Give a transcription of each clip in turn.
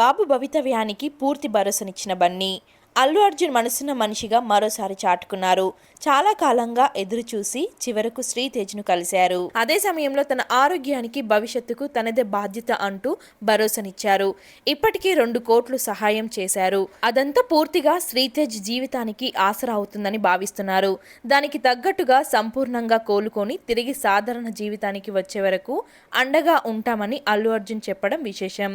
బాబు భవితవ్యానికి పూర్తి భరోసానిచ్చిన బన్నీ. అల్లు అర్జున్ మనసున్న మనిషిగా మరోసారి చాటుకున్నారు. చాలా కాలంగా ఎదురు చూసి చివరకు శ్రీతేజ్ను కలిశారు. అదే సమయంలో తన ఆరోగ్యానికి భవిష్యత్తుకు తనదే బాధ్యత అంటూ భరోసానిచ్చారు. ఇప్పటికీ రెండు కోట్లు సహాయం చేశారు. అదంతా పూర్తిగా శ్రీతేజ్ జీవితానికి ఆసరా అవుతుందని భావిస్తున్నారు. దానికి తగ్గట్టుగా సంపూర్ణంగా కోలుకొని తిరిగి సాధారణ జీవితానికి వచ్చే వరకు అండగా ఉంటామని అల్లు అర్జున్ చెప్పడం విశేషం.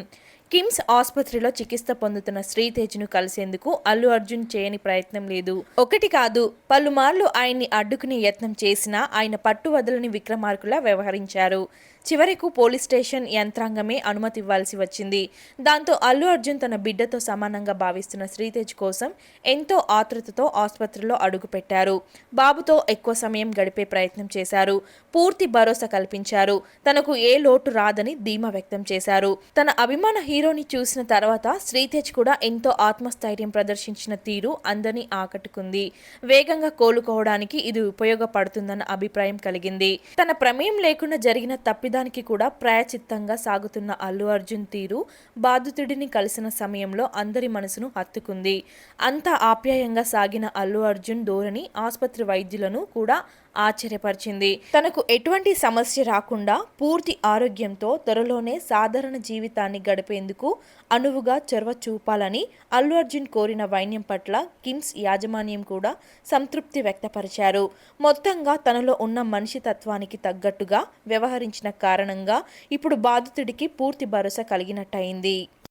కిమ్స్ ఆసుపత్రిలో చికిత్స పొందుతున్న శ్రీతేజ్ను కలిసేందుకు అల్లు అర్జున్ చేయని ప్రయత్నం లేదు. ఒకటి కాదు పలుమార్లు ఆయన్ని అడ్డుకునే యత్నం చేసినా ఆయన పట్టు వదలని విక్రమార్కులా వ్యవహరించారు. చివరకు పోలీస్ స్టేషన్ యంత్రాంగమే అనుమతి ఇవ్వాల్సి వచ్చింది. దాంతో అల్లు అర్జున్ తన బిడ్డతో సమానంగా భావిస్తున్న శ్రీతేజ్ కోసం ఎంతో ఆతృతతో ఆసుపత్రిలో అడుగుపెట్టారు. బాబుతో ఎక్కువ సమయం గడిపే ప్రయత్నం చేశారు. పూర్తి భరోసా కల్పించారు. తనకు ఏ లోటు రాదని ధీమా వ్యక్తం చేశారు. తన అభిమాన హీరోని చూసిన తర్వాత శ్రీతేజ్ కూడా ఎంతో ఆత్మస్థైర్యం ప్రదర్శించిన తీరు అందరినీ ఆకట్టుకుంది. వేగంగా కోలుకోవడానికి ఇది ఉపయోగపడుతుందన్న అభిప్రాయం కలిగింది. తన ప్రమేయం లేకుండా జరిగిన తప్పిదానికి కూడా ప్రాయచిత్తంగా సాగుతున్న అల్లు అర్జున్ తీరు బాధితుడిని కలిసిన సమయంలో అందరి మనసును హత్తుకుంది. అంత ఆప్యాయంగా సాగిన అల్లు అర్జున్ ధోరణి ఆసుపత్రి వైద్యులను కూడా ఆశ్చర్యపరిచింది. తనకు ఎటువంటి సమస్య రాకుండా పూర్తి ఆరోగ్యంతో త్వరలోనే సాధారణ జీవితాన్ని గడిపేందుకు అనువుగా చొరవ చూపాలని అల్లు అర్జున్ కోరిన వైన్యం పట్ల కిమ్స్ యాజమాన్యం కూడా సంతృప్తి వ్యక్తపరిచారు. మొత్తంగా తనలో ఉన్న మనిషి తత్వానికి తగ్గట్టుగా వ్యవహరించిన కారణంగా ఇప్పుడు బాధితుడికి పూర్తి భరోసా కలిగినట్టయింది.